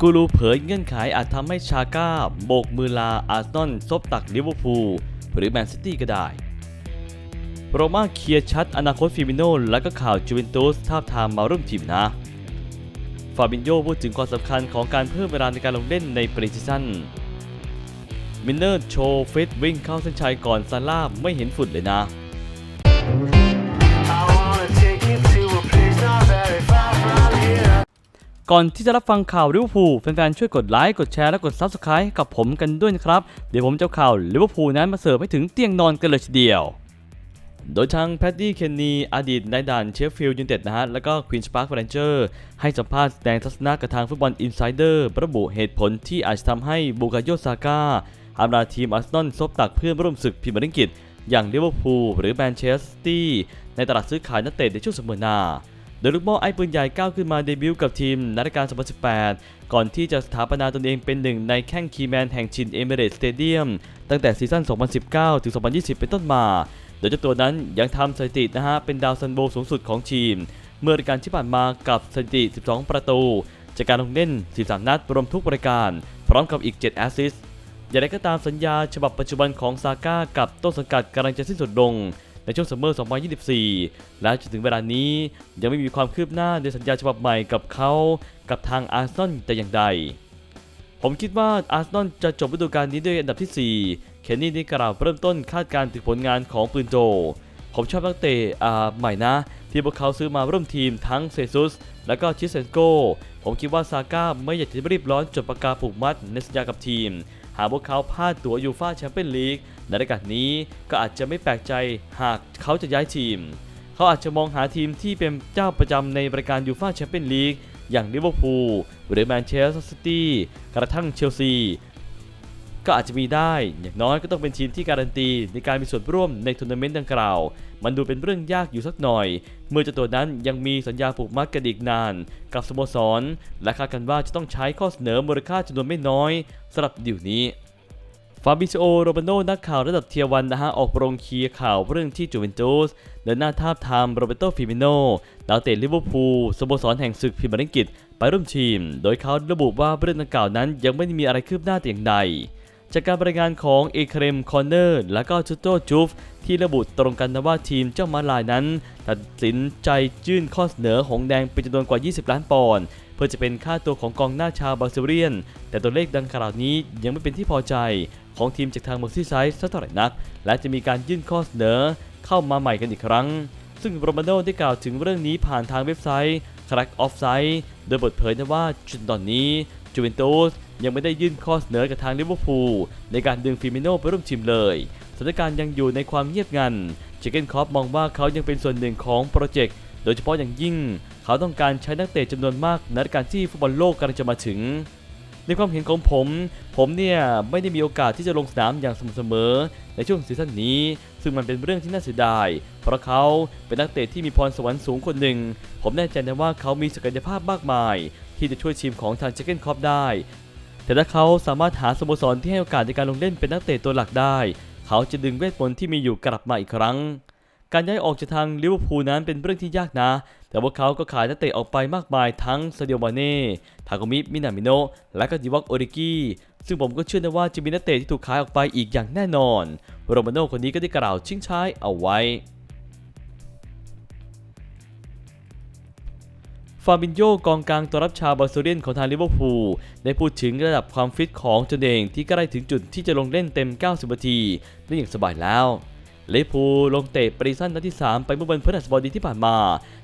กูรูเผยเงื่อนไขอาจทำให้ชาก้า โบกมือลาอาร์ซอลซบตักลิเวอร์พูลหรือแมนซิตี้ก็ได้ โรม่าเคลียร์ชัดอนาคตฟิมิโนและก็ข่าวจูเวนตุสทาบทามมาร่วมทีมนะ ฟาบินโยพูดถึงความสำคัญของการเพิ่มเวลาในการลงเล่นในปรีซีซั่นมินเนอร์โชว์ฟิตวิ่งเข้าเส้นชัยก่อนซาร่าไม่เห็นฝุ่นเลยนะ ก่อนที่จะรับฟังข่าวลิเวอร์พูลแฟนๆช่วยกดไลค์กดแชร์และกด Subscribe กับผมกันด้วยนะครับ เดี๋ยวผมจะเอาข่าวลิเวอร์พูลนั้นมาเสิร์ฟให้ถึงเตียงนอนกันเลยทีเดียว โดยทางแพดดี้เคนนีอดีตนายด่านเชฟฟิลด์ยูไนเต็ดนะฮะ แล้วก็ควีนสปาร์คเรนเจอร์ให้สัมภาษณ์แสดงทัศนะกับทางฟุตบอลอินไซเดอร์ระบุเหตุผลที่อาจทำให้บูกาโยซาก้าอำลาทีมอาร์เซนอลซบตักเพื่อนร่วมศึกพรีเมียร์ลีกอย่างลิเวอร์พูลหรือแมนเชสเตอร์ในตลาดซื้อขายนักเตะในช่วงสัปดาห์หน้า ดยลูกม่อไอ้ปืนใหญ่ก้าวขึ้นมาเดบิวต์กับทีมนรายการ 2018 ก่อนที่จะสถาปนาตนเองเป็นหนึ่งในแข้งคีแมนแห่งชินเอเมเรตสเตเดียมตั้งแต่ซีซั่น 2019 ถึง 2020 เป็นต้นมา โดยเจ้าตัวนั้นยังทำสถิตินะฮะ เป็นดาวซันโบสูงสุดของทีม เมื่อรายการที่ผ่านมากับสถิติ 12 ประตู จากการลงเล่น 13 นัดรวมทุกรายการ พร้อมกับอีก 7 แอสซิสต์อย่างไรก็ตามสัญญาฉบับปัจจุบันของซาก้ากับต้นสังกัดกำลังจะสิ้นสุดลง ในช่วงซัมเมอร์ 2024 และจนถึงเวลานี้ยังไม่มีความคืบหน้าในสัญญาฉบับใหม่กับเขา กับทางอาร์เซนอลแต่อย่างใด ผมคิดว่าอาร์เซนอลจะจบฤดูกาลนี้ด้วยอันดับที่ 4 เคนนี่ได้กล่าวเริ่มต้นคาดการณ์ถึงผลงานของปืนโจ ผมชอบนักเตะอ่าใหม่นะ ที่พวกเขาซื้อมาร่วมทีมทั้งเซซุส และก็ชิเซนโก ผมคิดว่าซาก้าไม่อยากจะรีบร้อนจดปากกาผูกมัดในสัญญากับทีม หากพวกเขาพลาดตั๋วยูฟ่าแชมเปี้ยนลีกในรายการนี้ก็อาจจะไม่แปลกใจหากเขาจะย้ายทีม เขาอาจจะมองหาทีมที่เป็นเจ้าประจำในรายการยูฟ่าแชมเปี้ยนลีกอย่างลิเวอร์พูลหรือแมนเชสเตอร์ซิตี้กระทั่งเชลซี ก็อาจจะมีได้ อย่างน้อยก็ต้องเป็นทีมที่การันตีในการมีส่วนร่วมในทัวร์นาเมนต์ดังกล่าว มันดูเป็นเรื่องยากอยู่สักหน่อย เมื่อเจ้าตัวนั้นยังมีสัญญาผูกมัดกันอีกนาน กับสโมสร และคาดกันว่าจะต้องใช้ข้อเสนอมูลค่าจำนวนไม่น้อยสำหรับดิวนี้ฟาบิโอโรเบโนนักข่าวระดับเทียวันนะฮะออกโรงเคลียร์ข่าวเรื่องที่จูเวนตุสเดินหน้าทาบทามโรเบโตฟิมิโนดาวเตะลิเวอร์พูลสโมสรแห่งศึกพรีเมียร์ลีกไปร่วมทีม โดยเขาระบุว่าเรื่องดังกล่าวนั้นยังไม่ได้มีอะไรคืบหน้าแต่อย่างใด จากการรายงานของเอเครมคอนเนอร์และก็จูโตจูฟที่ระบุตรงกันนะว่าทีมเจ้ามาลายนั้น ตัดสินใจยื่นข้อเสนอหงแดงเป็นจำนวนกว่า 20 ล้านปอนด์เพื่อจะเป็นค่าตัวของกองหน้าชาวบาซิเรียน แต่ตัวเลขดังกล่าวนี้ยังไม่เป็นที่พอใจของทีมจากทางเมอร์ซี่ไซด์สักเท่าไหร่นัก และจะมีการยื่นข้อเสนอเข้ามาใหม่กันอีกครั้ง ซึ่งโรมาโนได้กล่าวถึงเรื่องนี้ผ่านทางเว็บไซต์ Crack Offside โดยเปิดเผยนะว่าจนตอนนี้จูเวนตุส ยังไม่ได้ยื่นข้อเสนอกับทางลิเวอร์พูลในการดึงฟิมิโนไปร่วมทีมเลยสถานการณ์ยังอยู่ในความเงียบงันเจเกนคอปมองว่าเขายังเป็นส่วนหนึ่งของโปรเจกต์โดยเฉพาะอย่างยิ่ง เขาต้องการใช้นักเตะจำนวนมากในการที่ฟุตบอลโลกกำลังจะมาถึง ในความเห็นของผม ผมเนี่ยไม่ได้มีโอกาสที่จะลงสนามอย่างสม่ำเสมอ ในช่วงซีซั่นนี้ ซึ่งมันเป็นเรื่องที่น่าเสียดาย เพราะเขาเป็นนักเตะที่มีพรสวรรค์สูงคนหนึ่ง ผมแน่ใจนะว่าเขามีศักยภาพมากมาย ที่จะช่วยทีมของทางเจเกนคอปได้ แต่ถ้าเขาสามารถหาสโมสรที่ให้โอกาสในการลงเล่นเป็นนักเตะตัวหลักได้ เขาจะดึงเวทมนต์ที่มีอยู่กลับมาอีกครั้ง การย้ายออกจากทางลิเวอร์พูลนั้นเป็นเรื่องที่ยากนะ แต่ว่าเขาก็ขายนักเตะออกไปมากมายทั้งซาดิโอมาเน่ทาโกมิมินามิโนและก็ดิวักโอริกิซึ่งผมก็เชื่อนะว่าจะมีนักเตะที่ถูกขายออกไปอีกอย่างแน่นอน โรมาโน่คนนี้ก็ได้กล่าวชิงช้ายเอาไว้ ฟาบินโยกองกลางตัวรับชาวบาซิเลียนของทางลิเวอร์พูลได้พูดถึงระดับความฟิตของตนเองที่ใกล้ถึงจุดที่จะลงเล่นเต็ม 90 นาทีได้อย่างสบายแล้วลิเวอร์พูลลงเตะปรีซันนัดที่ 3 ไปเมื่อวันพฤหัสบดีที่ผ่านมา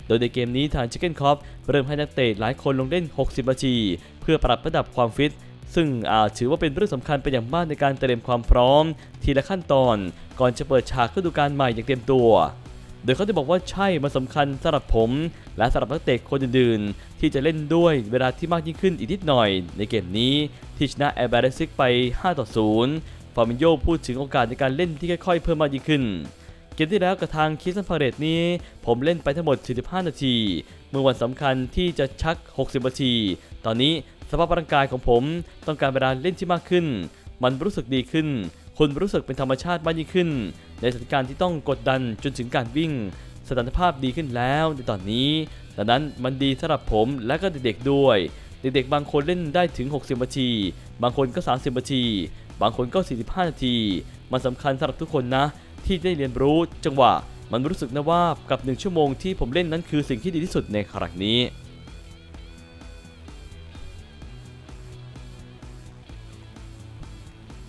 โดยในเกมนี้ทางชิคเก้นคอปเริ่มให้นักเตะหลายคนลงเล่น 60 นาที เพื่อปรับระดับความฟิต ซึ่งอาจถือว่าเป็นเรื่องสำคัญเป็นอย่างมากในการเตรียมความพร้อม ทีละขั้นตอน ก่อนจะเปิดฉากฤดูกาลใหม่อย่างเต็มตัว โดยเขาได้บอกว่าใช่มันสำคัญสำหรับผม และสำหรับนักเตะคนอื่นๆ ที่จะเล่นด้วยเวลาที่มากยิ่งขึ้นอีกนิดหน่อย ในเกมนี้ที่ชนะแอร์แบรซิกไป 5 ต่อ 0 ฟาร์มินโยพูดถึงโอกาสในการเล่นที่ค่อยๆ เพิ่มมากยิ่งขึ้น เกมที่แล้วกับทางคิสซันพาเรตนี้ ผมเล่นไปทั้งหมด 45 นาที เมื่อวันสำคัญที่จะชัก 60 นาที ตอนนี้สภาพร่างกายของผมต้องการเวลาเล่นที่มากขึ้น มันรู้สึกดีขึ้น คุณรู้สึกเป็นธรรมชาติมากยิ่งขึ้น ในสถานการณ์ที่ต้องกดดันจนถึงการวิ่ง สถานภาพดีขึ้นแล้วในตอนนี้ดังนั้นมันดีสำหรับผมและก็เด็กๆด้วย เด็กๆบางคนเล่นได้ถึง 60นาที บางคนก็ 30นาที บางคนก็ 45 นาที มันสำคัญสำหรับทุกคนนะ ที่ได้เรียนรู้จังหวะ มันรู้สึกนะว่ากับ 1 ชั่วโมงที่ผมเล่นนั้นคือสิ่งที่ดีที่สุดในครั้งนี้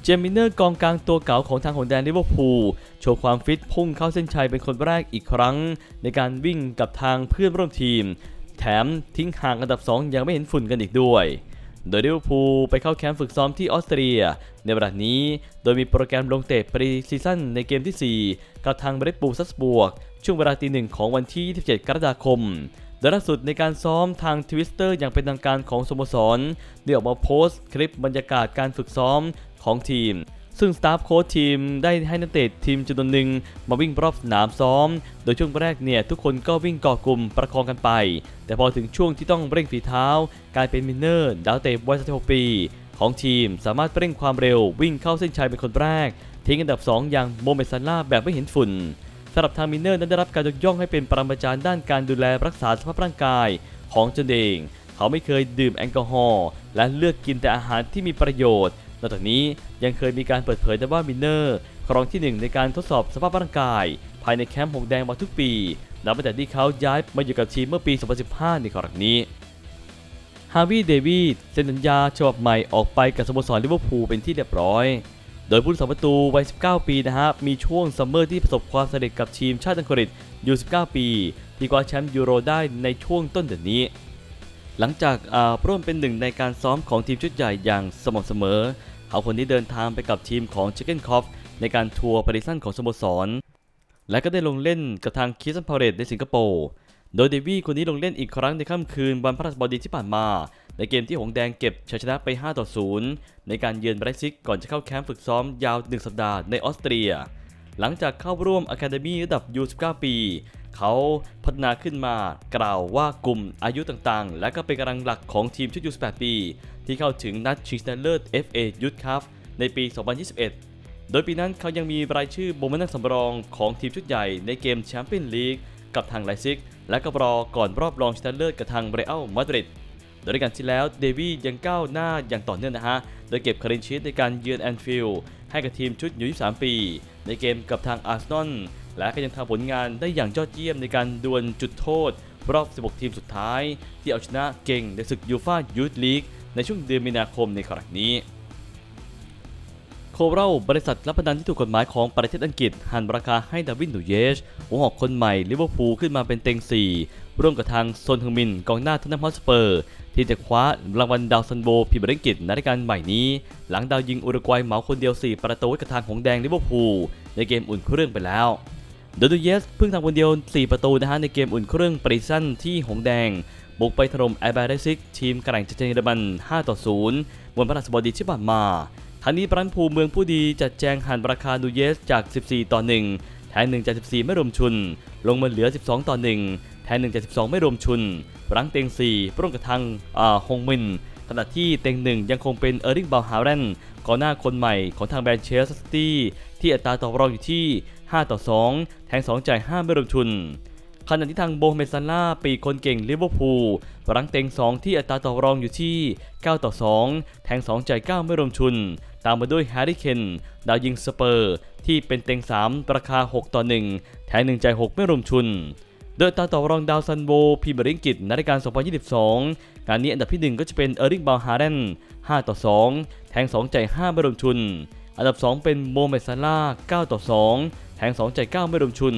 เจมินเนอร์กองกลางตัวเก่าของทางหงแดนลิเวอร์พูลโชว์ความฟิตพุ่งเข้าเส้นชัยเป็นคนแรกอีกครั้ง ในการวิ่งกับทางเพื่อนร่วมทีม แถมทิ้งห่างอันดับ 2 ยังไม่เห็นฝุ่นกันอีกด้วย โดยลิเวอร์พูลไปเข้าแคมป์ฝึกซ้อมที่ออสเตรีย ในเวลานี้ โดยมีโปรแกรมลงเตะปรีซีซั่นในเกมทีสี่4 กับทางเบรดบูซัสบวก ช่วงเวลาตีหนึ่งของวันที่ 27 กรกฎาคมโดยล่าสุดในการซ้อมทางทวิสเตอร์อย่างเป็นทางการของสโมสรได้ออกมาโพสต์คลิปบรรยากาศการฝึกซ้อม ของทีม ซึ่งสตาฟโค้ชทีมได้ให้นักเตะทีมจำนวนหนึ่งมาวิ่งรอบสนามซ้อม โดยช่วงแรกเนี่ยทุกคนก็วิ่งเกาะกลุ่มประคองกันไป แต่พอถึงช่วงที่ต้องเร่งฝีเท้า กลายเป็นมินเนอร์ ดาวเตะวัย16ปีของทีมสามารถเร่งความเร็ววิ่งเข้าเส้นชัยเป็นคนแรก ทิ้งอันดับ 2 อย่างโมเมดซันล่าแบบไม่เห็นฝุ่นสำหรับทางมินเนอร์นั้นได้รับการยกย่องให้เป็นปรมาจารย์ด้านการดูแลรักษาสภาพร่างกายของตนเอง เขาไม่เคยดื่มแอลกอฮอล์และเลือกกินแต่อาหารที่มีประโยชน์ นอกจากนี้ยังเคยมีการเปิดเผยได้ว่ามินเนอร์ครองที่หนึ่งในการทดสอบสภาพร่างกาย ภายในแคมป์หงแดงมาทุกปี นับตั้งแต่ที่เขาย้ายมาอยู่กับทีมเมื่อปี 2015 ในครั้งนี้ ฮาวิเดวิดเซ็นสัญญาฉบับใหม่ออกไปกับสโมสรลิเวอร์พูลเป็นที่เรียบร้อย โดยผู้รักษาประตูวัย 19 ปีนะฮะ มีช่วงซัมเมอร์ที่ประสบความสำเร็จกับทีมชาติอังกฤษอยู่ 19 ปี ที่คว้าแชมป์ยูโรได้ในช่วงต้นเดือนนี้หลังจากอ่าร่วมเป็นหนึ่งในการซ้อมของทีมชุดใหญ่อย่างสม่ำเสมอ เขาคนนี้เดินทางไปกับทีมของ Chicken c o f ในการทัวร์ปาริสันของสโมสร และก็ได้ลงเล่นกับทางคิสันพาเรตในสิงคโปร์โดยเดวี่คนนี้ลงเล่นอีกครั้งในค่ำคืนวันพฤหัสบดีที่ผ่านมา ในเกมที่หงแดงเก็บชัยชนะไป 5 ต่อ 0 ในการเยือนไบรซิกก่อนจะเข้าแคมป์ฝึกซ้อมยาว 1 สัปดาห์ในออสเตรีย หลังจากเข้าร่วมอะคาเดมีระดับ U19 ปี เขาพัฒนาขึ้นมากล่าวว่ากลุ่มอายุต่างๆ และก็เป็นกำลังหลักของทีมชุด U18 ปี ที่เข้าถึงนัดชิงชนะเลิศ FA Youth Cup ในปี 2021 โดยปีนั้นเขายังมีรายชื่อบนมานั่งสำรองของทีมชุดใหญ่ในเกมแชมเปี้ยนลีกกับทางไลซิก และก็รอก่อนรอบรองชนะเลิศกับทางเรอัลมาดริดโดยในการที่แล้วเดวี่ยังก้าวหน้าอย่างต่อเนื่องนะฮะ โดยเก็บคารินชีตในการเยือนแอนฟิลด์ให้กับทีมชุดอยู่23 ปี ในเกมกับทางอาร์เซนอล และก็ยังทำผลงานได้อย่างยอดเยี่ยมในการดวลจุดโทษ รอบ 16 ทีมสุดท้าย ที่เอาชนะเก่งในศึกยูฟ่ายูทลีกในช่วงเดือนมีนาคมในครั้งนี้ โคเรลบริษัทรับพนันที่ถูกกฎหมายของประเทศอังกฤษ หันราคาให้ดาวินนูเยชหัวหอกคนใหม่ลิเวอร์พูลขึ้นมาเป็นเต็ง 4 ร่วมกับทางโซนฮึงมินกองหน้าทันนัมฮอสเปอร์ ที่จะคว้ารางวัลดาวซันโบพรีเมียร์ลีกอังกฤษในรายการใหม่นี้ หลังดาวยิงอุรุกวัยเหมาคนเดียว 4 ประตูให้กับทางของแดงลิเวอร์พูลในเกมอุ่นเครื่องไปแล้ว โดยดูเยสเพิ่งทำคนเดียว 4 ประตูนะฮะในเกมอุ่นเครื่องปริซันที่หงแดง บุกไปถล่มแอร์แบรซิก ทีมกระแข่งจากเยอรมัน 5 ต่อ 0 วันพฤหัสบดีที่ผ่านมาทางนี้ปรันภูเมืองผู้ดีจัดแจงหันราคาดูเยสจาก 14 ต่อ 1 แทน1จาก 14 ไม่รวมชุน ลงมาเหลือ 12 ต่อ 1 แทน1จาก 12 ไม่รวมชุน รังเต็ง 4 ปร่งกับทางอ่าฮงมินขณะที่เต็งหนึ่งยังคงเป็นเออร์ริงบาฮาเรนกองหน้าคนใหม่ของทางแบรนเชสตี้ที่อัตราต่อรองอยู่ที่ 5 ต่อ 2 แทง 2 จ่าย 5 ไม่รวมทุนขณะที่ทางโบเมซาล่าปีคนเก่งลิเวอร์พูลรังเต็ง 2 ที่อัตราต่อรองอยู่ที่ 9 ต่อ 2 แทง 2 จ่าย 9 ไม่รวมทุน ตามมาด้วยแฮร์รี่เคนดาวยิงสเปอร์ ที่เป็นเต็ง 3 ราคา 6 ต่อ 1 แทง 1 จ่าย 6 ไม่รวมทุน โดยตาต่อรองดาวซันโบพีเมร์ลีกอังกฤษในรายการ 2022 งานนี้อันดับที่ 1 ก็จะเป็นเออร์ริงบาฮาเรน5 ต่อ 2 แทง 2 จ่าย 5 ไม่รวมทุน อันดับ 2 เป็นโมเมดซาร่า9ต่อ2แทง2จ่าย9ไม่รวมทุน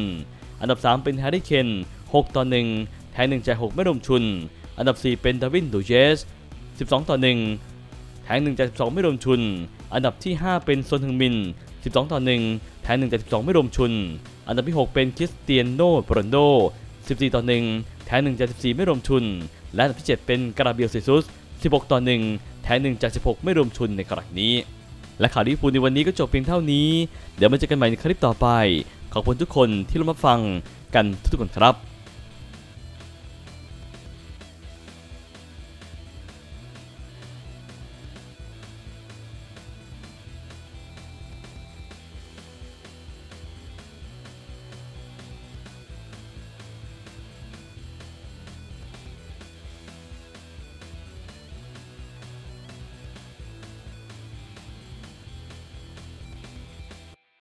อันดับ 3 เป็นแฮร์รี่เคน6ต่อ1แทง1จ่าย6ไม่รวมทุน อันดับ 4 เป็นดาวินดูเจส12ต่อ1แทง1จ่าย12 ไม่รวมทุน อันดับที่ 5 เป็นโซนฮึงมิน 12ต่อ1แทง1จ่าย12 ไม่รวมทุน อันดับที่ 6 เป็นคริสเตียโนโปรนโด 14ต่อ1แทง1จ่าย14 ไม่รวมทุน และอันดับที่ 7 เป็นกราเบียลเซซุส16ต่อ1แทง1จ่าย16 ไม่รวมทุนในครั้งนี้ และข่าวลิเวอร์พูลในวันนี้ก็จบเพียงเท่านี้ เดี๋ยวมาเจอกันใหม่ในคลิปต่อไป ขอบคุณทุกคนที่ร่วมรับฟังกันทุกๆคนครับ